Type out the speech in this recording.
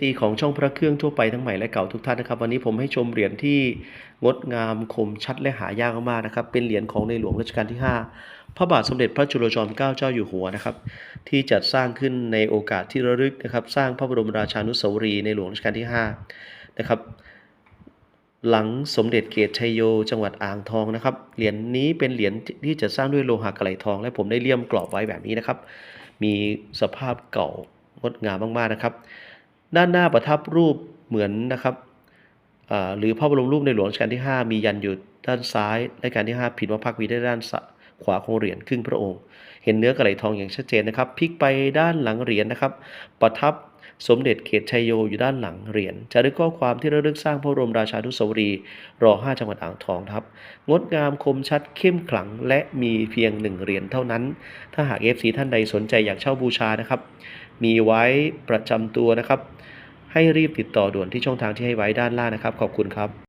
FC ของช่องพระเครื่องทั่วไปทั้งใหม่และเก่าทุกท่านนะครับ วันนี้ผมให้ชมเหรียญที่งดงามคมชัดและหายากมากนะครับ เป็นเหรียญของในหลวงรัชกาลที่ 5 พระบาทสมเด็จพระจุลจอมเกล้าเจ้าอยู่หัวนะครับ ที่จัดสร้างขึ้นในโอกาสที่ระลึกนะครับ สร้างพระบรมราชานุสาวรีย์ในหลวงรัชกาลที่5นะครับหลังสมเด็จเกตชัยโย จังหวัดอ่างทองนะครับ เหรียญนี้เป็นเหรียญที่จะสร้างด้วยโลหะกระไหลทอง และผมได้เลี่ยมกรอบไว้แบบนี้นะครับ มีสภาพเก่างดงามมากๆนะครับ ด้านหน้าประทับรูปเหมือนนะครับหรือพระบรมรูปในหลวงรัชกาลที่ 5 มียันอยู่ด้านซ้ายและการที่ 5 ผิดว่าพักวีได้ด้านขวาของเหรียญครึ่งพระองค์ เห็นเนื้อกระไหลทองอย่างชัดเจนนะครับพลิกไปด้านหลังเหรียญนะครับ ประทับ สมเด็จเกตชัยโยอยู่ด้านหลังเหรียญจะได้ข้อความที่ระลึกสร้างพระบรมราชานุสาวรีย์รอ 5 จังหวัดอ่างทองครับ งดงามคมชัดเข้มขลังและมีเพียงหนึ่งเหรียญเท่านั้น ถ้าหาก FC ท่านใดสนใจอยากเช่าบูชานะครับ มีไว้ประจำตัวนะครับ ให้รีบติดต่อด่วนที่ช่องทางที่ให้ไว้ด้านล่างนะครับ ขอบคุณครับ